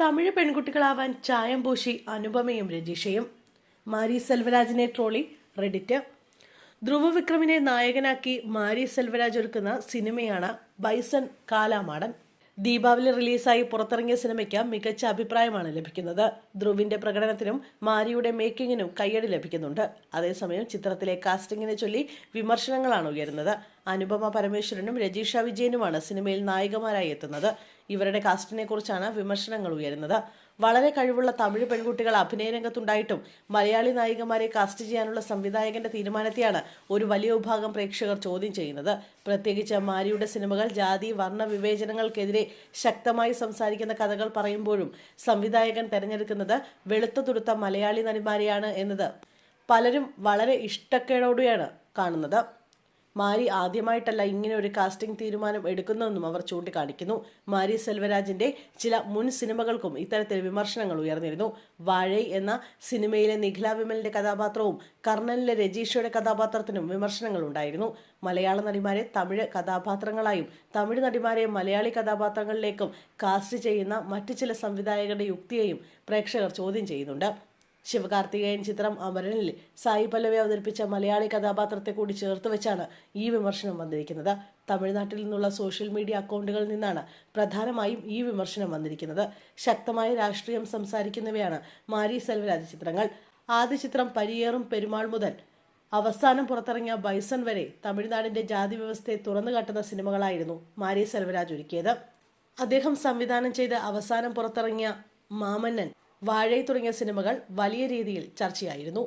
തമിഴ് പെൺകുട്ടികളാവാൻ ചായം പൂശി അനുപമയും രജീഷയും. മാരി സെൽവരാജിനെ trolley Reddit. ധ്രുവ വിക്രമിനെ നായകനാക്കി മാരി സെൽവരാജ് ഒരുക്കുന്ന സിനിമയാണ് ബൈസൺ കാലാമാടൻ. ദീപാവലി റിലീസായി പുറത്തിറങ്ങിയ സിനിമയ്ക്ക് മികച്ച അഭിപ്രായമാണ് ലഭിക്കുന്നത്. ധ്രുവിന്റെ പ്രകടനത്തിനും മാരിയുടെ മേക്കിങ്ങിനും കയ്യടി ലഭിക്കുന്നുണ്ട്. അതേസമയം ചിത്രത്തിലെ കാസ്റ്റിംഗിനെ ചൊല്ലി വിമർശനങ്ങളാണ് ഉയരുന്നത്. അനുപമ പരമേശ്വരനും രജീഷ വിജയനുമാണ് സിനിമയിൽ നായികമാരായി എത്തുന്നത്. ഇവരുടെ കാസ്റ്റിനെ കുറിച്ചാണ് വിമർശനങ്ങൾ ഉയരുന്നത്. വളരെ കഴിവുള്ള തമിഴ് പെൺകുട്ടികൾ അഭിനയ രംഗത്തുണ്ടായിട്ടും മലയാളി നായികമാരെ കാസ്റ്റ് ചെയ്യാനുള്ള സംവിധായകന്റെ തീരുമാനത്തെയാണ് ഒരു വലിയ വിഭാഗം പ്രേക്ഷകർ ചോദ്യം ചെയ്യുന്നത്. പ്രത്യേകിച്ച് മാരിയുടെ സിനിമകൾ ജാതി വർണ വിവേചനങ്ങൾക്കെതിരെ ശക്തമായി സംസാരിക്കുന്ന കഥകൾ പറയുമ്പോഴും സംവിധായകൻ തെരഞ്ഞെടുക്കുന്നത് വെളുത്തു തുടുത്ത മലയാളി നടിമാരെയാണ് എന്നത് പലരും വളരെ ഇഷ്ടക്കേടോടെയാണ് കാണുന്നത്. മാരി ആദ്യമായിട്ടല്ല ഇങ്ങനെ ഒരു കാസ്റ്റിംഗ് തീരുമാനം എടുക്കുന്നതെന്നും അവർ ചൂണ്ടിക്കാണിക്കുന്നു. മാരി സെൽവരാജിന്റെ ചില മുൻ സിനിമകൾക്കും ഇത്തരത്തിൽ വിമർശനങ്ങൾ ഉയർന്നിരുന്നു. വാഴൈ എന്ന സിനിമയിലെ നിഖില വിമലിന്റെ കഥാപാത്രവും കർണനിലെ രജീഷയുടെ കഥാപാത്രത്തിനും വിമർശനങ്ങൾ ഉണ്ടായിരുന്നു. മലയാള നടിമാരെ തമിഴ് കഥാപാത്രങ്ങളായും തമിഴ് നടിമാരെ മലയാളി കഥാപാത്രങ്ങളിലേക്കും കാസ്റ്റ് ചെയ്യുന്ന മറ്റു ചില സംവിധായകരുടെ യുക്തിയെയും പ്രേക്ഷകർ ചോദ്യം ചെയ്യുന്നുണ്ട്. ശിവകാർത്തികേയൻ ചിത്രം അമരനിൽ സായി പല്ലവി അവതരിപ്പിച്ച മലയാളി കഥാപാത്രത്തെ കൂടി ചേർത്ത് വെച്ചാണ് ഈ വിമർശനം വന്നിരിക്കുന്നത്. തമിഴ്നാട്ടിൽ നിന്നുള്ള സോഷ്യൽ മീഡിയ അക്കൗണ്ടുകളിൽ നിന്നാണ് പ്രധാനമായും ഈ വിമർശനം വന്നിരിക്കുന്നത്. ശക്തമായ രാഷ്ട്രീയം സംസാരിക്കുന്നവയാണ് മാരി സെൽവരാജ് ചിത്രങ്ങൾ. ആദ്യ ചിത്രം പരിയേറും പെരുമാൾ മുതൽ അവസാനം പുറത്തിറങ്ങിയ ബൈസൺ വരെ തമിഴ്നാടിന്റെ ജാതി വ്യവസ്ഥയെ തുറന്നു കാട്ടുന്ന സിനിമകളായിരുന്നു മാരി സെൽവരാജ് ഒരുക്കിയത്. അദ്ദേഹം സംവിധാനം ചെയ്ത് അവസാനം പുറത്തിറങ്ങിയ മാമന്നൻ വാഴை തുടങ്ങിയ സിനിമകൾ വലിയ രീതിയിൽ ചർച്ചയായിരുന്നു